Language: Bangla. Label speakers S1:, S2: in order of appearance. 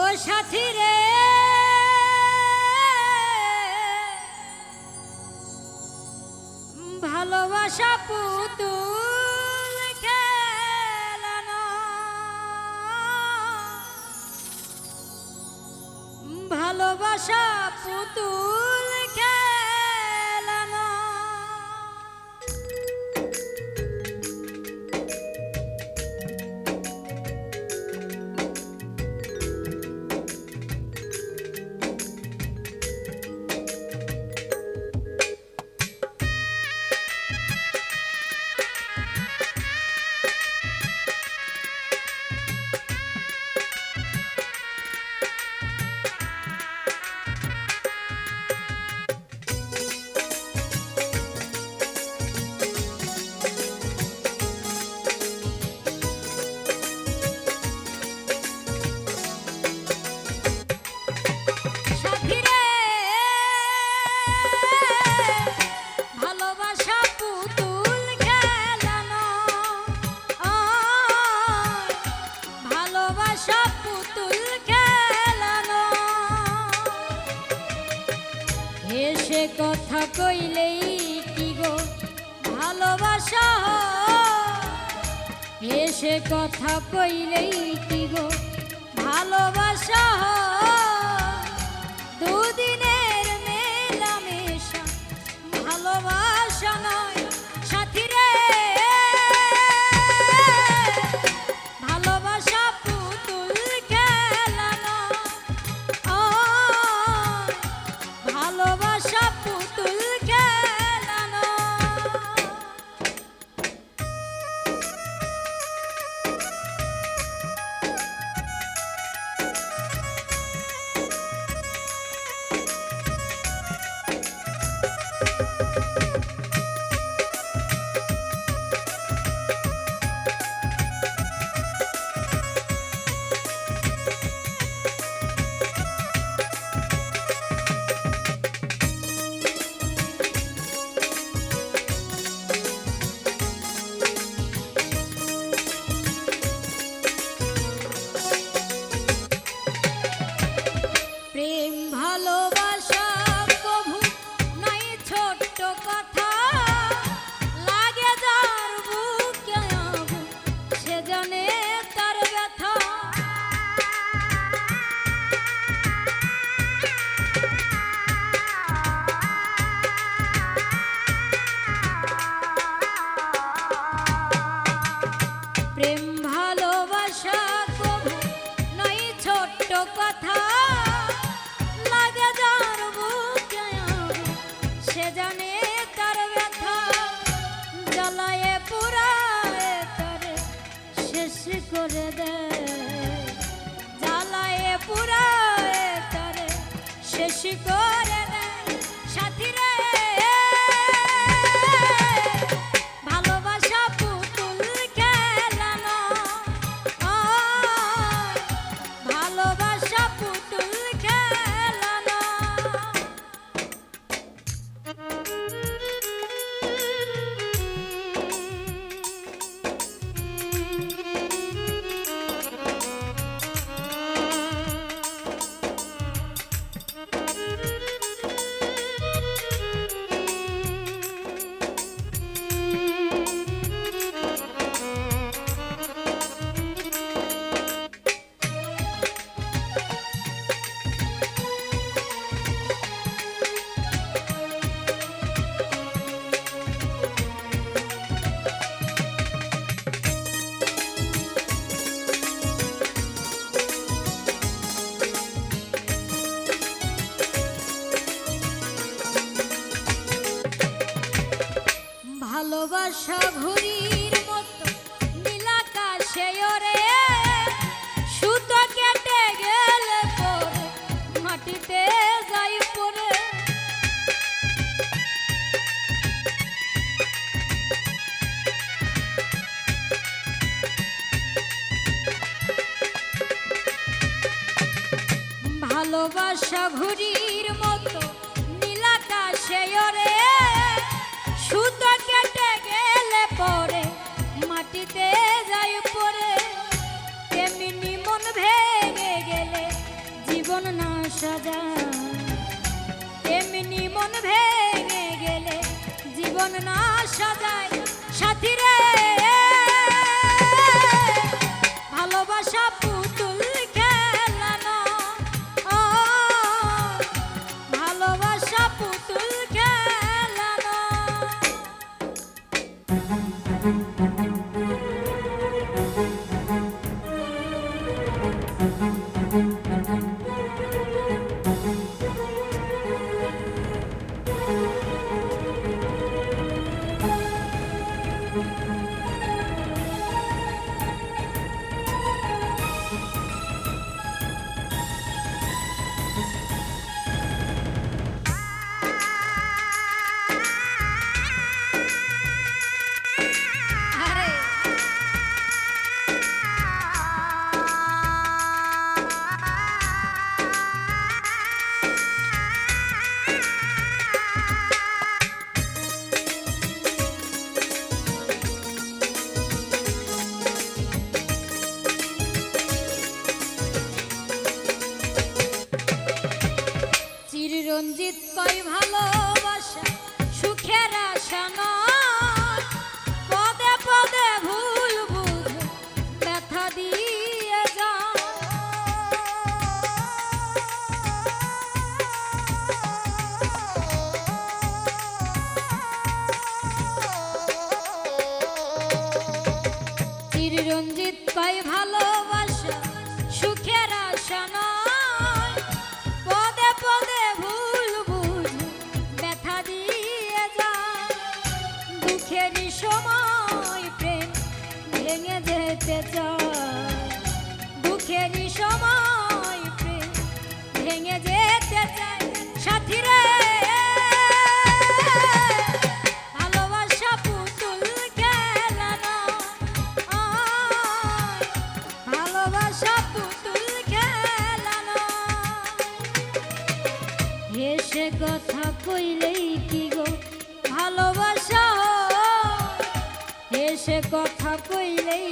S1: ও সাথী রে। ভালোবাসা পুতুল খেলানো। ভালোবাসা পুতুল ভালোবাসা কথা কইলেই কি গো ভালোবাসা? কথা কইলেই কি গো ভালোবাসা? কথা লাগে যার বুকে সে জানে তার ব্যথা। জ্বালায়ে পুরায়ে তারে শেষ করে দেয়। জ্বালায়ে পুরায়ে তারে শেষ করে ভালোবাসা ঘুরির মতো নীলাকাশে ওরে। সুতো কেটে গেলে মাটিতে ভালোবাসা ঘুরির মতো নীলাকাশে ওরে। আসা যায় এমনি মন ভেঙে গেলে জীবন না সাজায় সাথীরা। ভালোবাসা সুখের আশা পদে পদে ভুল কথা কইলেই